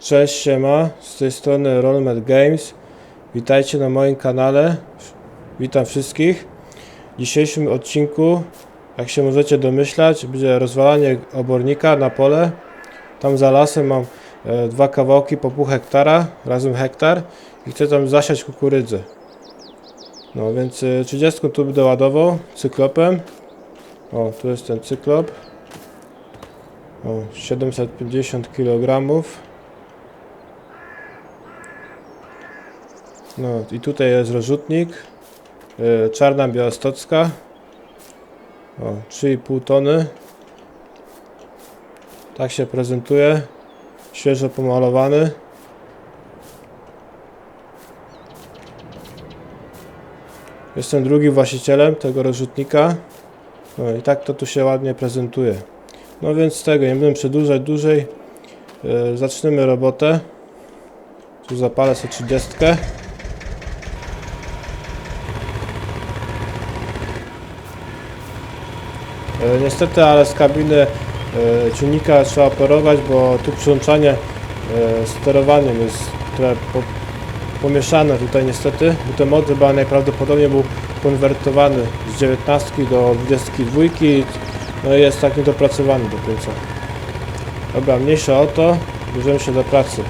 Cześć, siema, z tej strony Rollmet Games. Witajcie na moim kanale. Witam wszystkich. W dzisiejszym odcinku, jak się możecie domyślać, będzie rozwalanie obornika na pole. Tam za lasem mam e, dwa kawałki po pół hektara, razem hektar i chcę tam zasiać kukurydzę. No więc e, 30 tu będę ładował cyklopem. O, tu jest ten cyklop. O, 750 kg. No i tutaj jest rozrzutnik. Yy, czarna białostocka. O, 3,5 tony. Tak się prezentuje. Świeżo pomalowany. Jestem drugim właścicielem tego rozrzutnika. No i tak to tu się ładnie prezentuje. No więc z tego nie będę przedłużać dłużej. Yy, zaczniemy robotę. Tu zapalę sobie 30. Niestety, ale z kabiny e, ciągnika trzeba operować, bo tu przyłączanie e, sterowaniem jest trochę po, pomieszane tutaj niestety, bo ten mod chyba najprawdopodobniej był konwertowany z 19 do 22 no i jest tak niedopracowany do końca. Dobra, mniejsza o to, bierzemy się do pracy.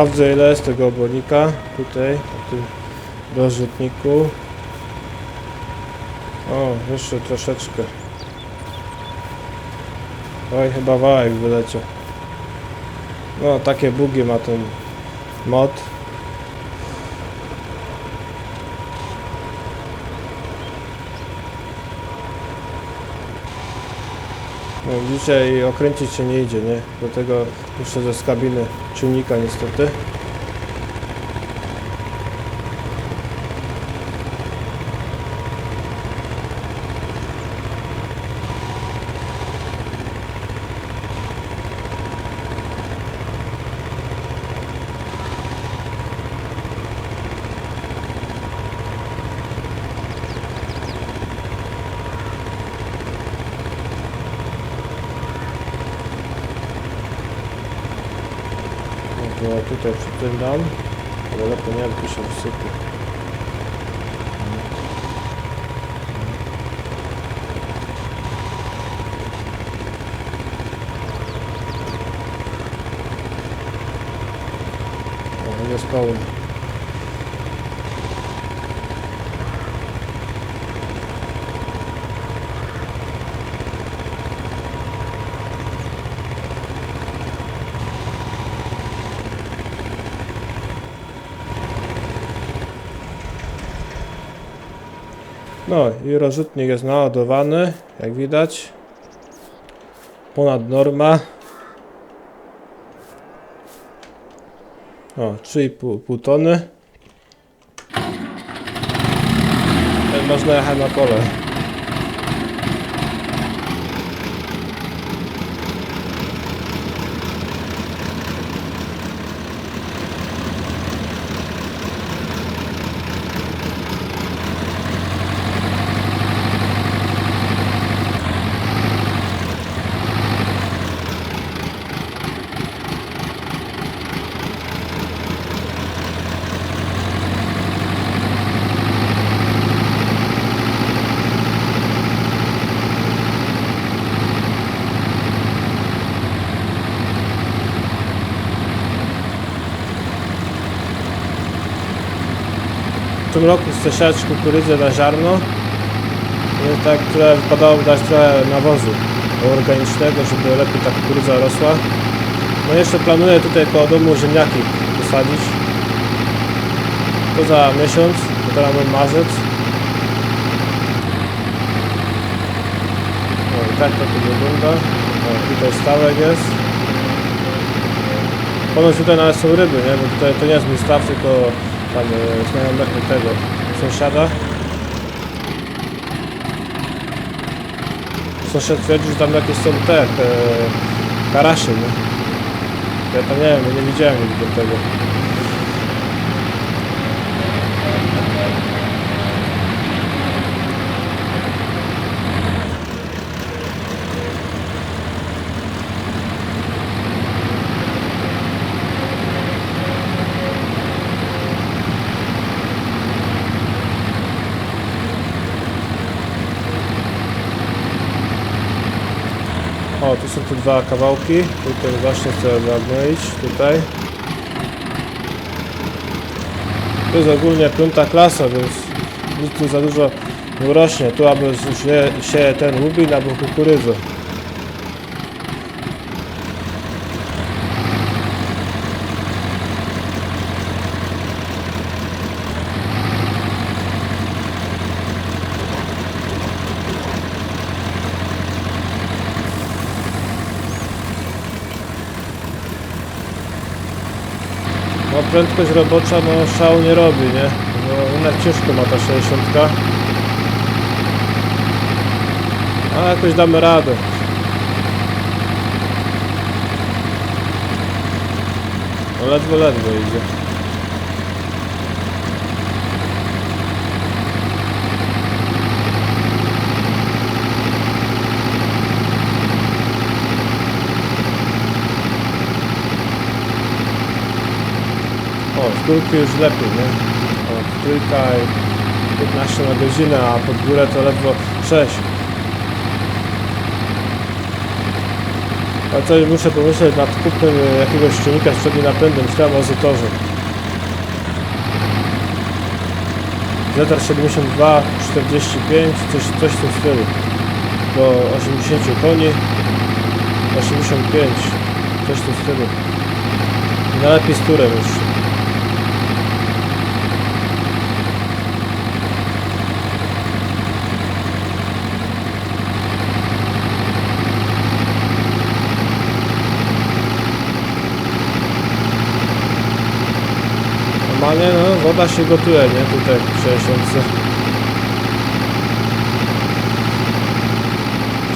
Sprawdzę ile jest tego obornika tutaj, w tym rozrzutniku. O, jeszcze troszeczkę. Oj, chyba wałek wyleciał. No, takie bugi ma ten mod. Dzisiaj okręcić się nie idzie, nie? Dlatego muszę ze z kabiny czujnika niestety. No tutaj przy tym dam, ale lepiej nie wiem, tu się wysypie. O, jest pełny. No i rozrzutnik jest naładowany, jak widać. Ponad norma. O, 3,5 pół tony. Można jechać na pole. W tym roku chcę siać kukurydzę na ziarno. Tak, które wypadałoby dać trochę nawozu organicznego, żeby lepiej ta kukurydza rosła. No jeszcze planuję tutaj koło domu ziemniaki posadzić. To za miesiąc, bo teraz mam marzec. No i tak to tu wygląda. O, tutaj stałek jest. Ponoć tutaj nawet są ryby, nie? Bo tutaj to nie jest mój staw, tylko tam znajomego tego sąsiada. Sąsiad twierdzi, że tam jakieś są te e, karasie, nie? Ja tam nie wiem, nie widziałem nigdy tego. Tu są te dwa kawałki. Tutaj właśnie chcę zagnoić. Tutaj. To jest ogólnie piąta klasa, więc nic tu za dużo nie urośnie. Tu aby się, się ten łubin albo kukurydzę. No prędkość robocza no szału nie robi, nie? No jednak ciężko ma ta 60. A jakoś damy radę. No ledwo, ledwo idzie. Górki już lepiej, nie? O, trójka i 15 na godzinę, a pod górę to ledwo 6. Ale coś muszę pomyśleć nad kupnem jakiegoś silnika z przednim napędem, myślałem o Zetorze. Zetar 72, 45, coś, coś w tym stylu. Do 80 koni. 85, coś w tym stylu. Najlepiej z turem już. Normalnie no, woda się gotuje, nie? Tutaj w 60.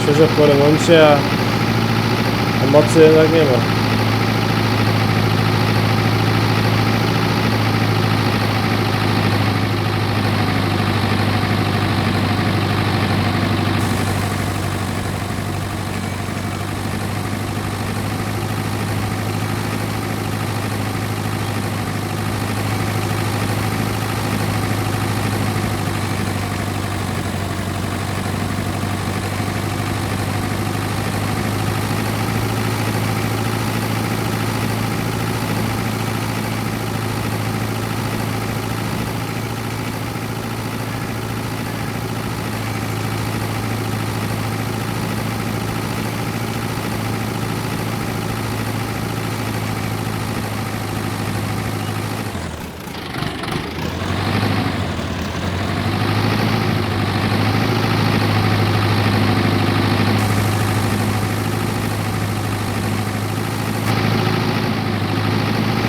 Świeżo po remoncie, a, mocy jednak nie ma.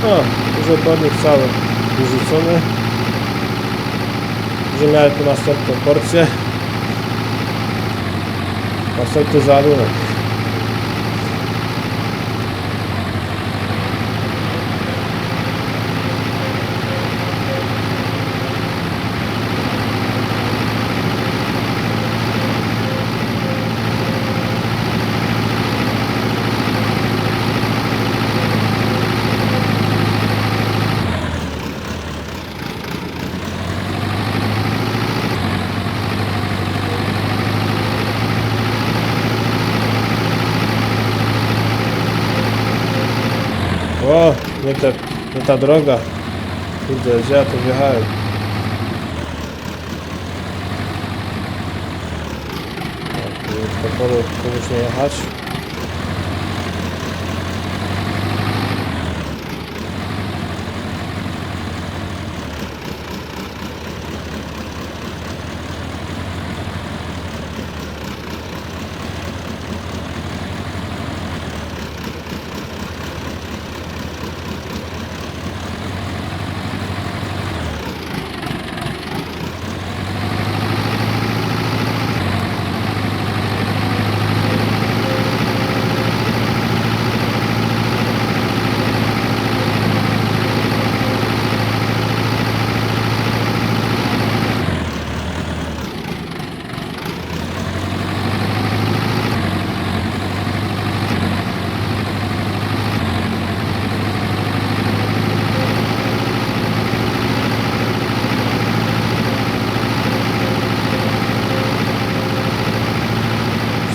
O, już odpadnik cały wyrzucony. Że miałem tu następną porcję. Następny załadunek. O, nie, nie ta droga. Kurde, gdzie ja tu wjechałem? O, tu już po polu komuś nie jechać.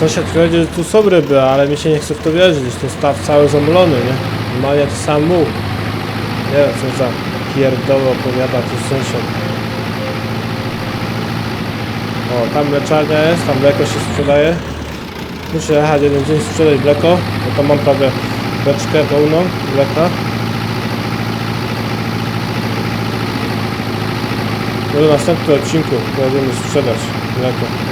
Sąsiad twierdzi, że tu są ryby, ale mi się nie chce w to wierzyć. Ten staw cały zamulony, nie? Normalnie to sam muł. Nie wiem, co za pierdoły opowiada tu sąsiad. O, tam mleczarnia jest, tam mleko się sprzedaje. Muszę jechać jeden dzień sprzedać mleko, bo tam mam prawie beczkę pełną mleka. Może w następnym odcinku będziemy sprzedać mleko.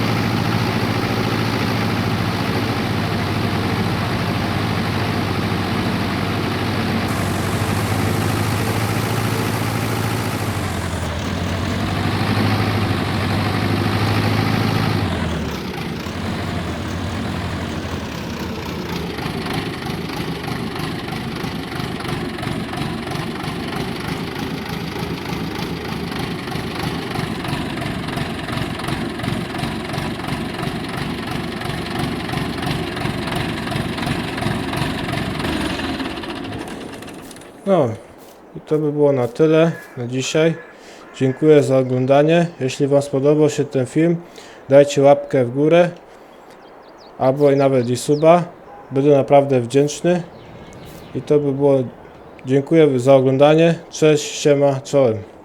No i to by było na tyle na dzisiaj. Dziękuję za oglądanie. Jeśli Wam spodobał się ten film, dajcie łapkę w górę albo i nawet i suba. Będę naprawdę wdzięczny. I to by było. Dziękuję za oglądanie. Cześć, siema, czołem.